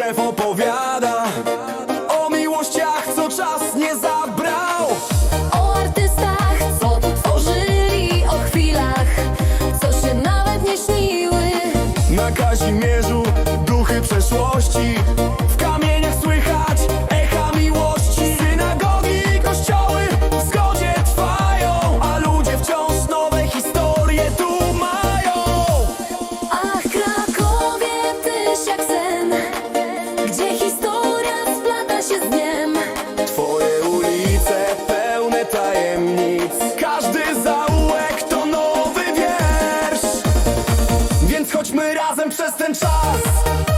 opowiada O miłościach, co czas nie zabrał. O artystach, co tworzyli O chwilach, co się nawet nie śniły. Na Kazimierzu duchy przeszłości przez sauce.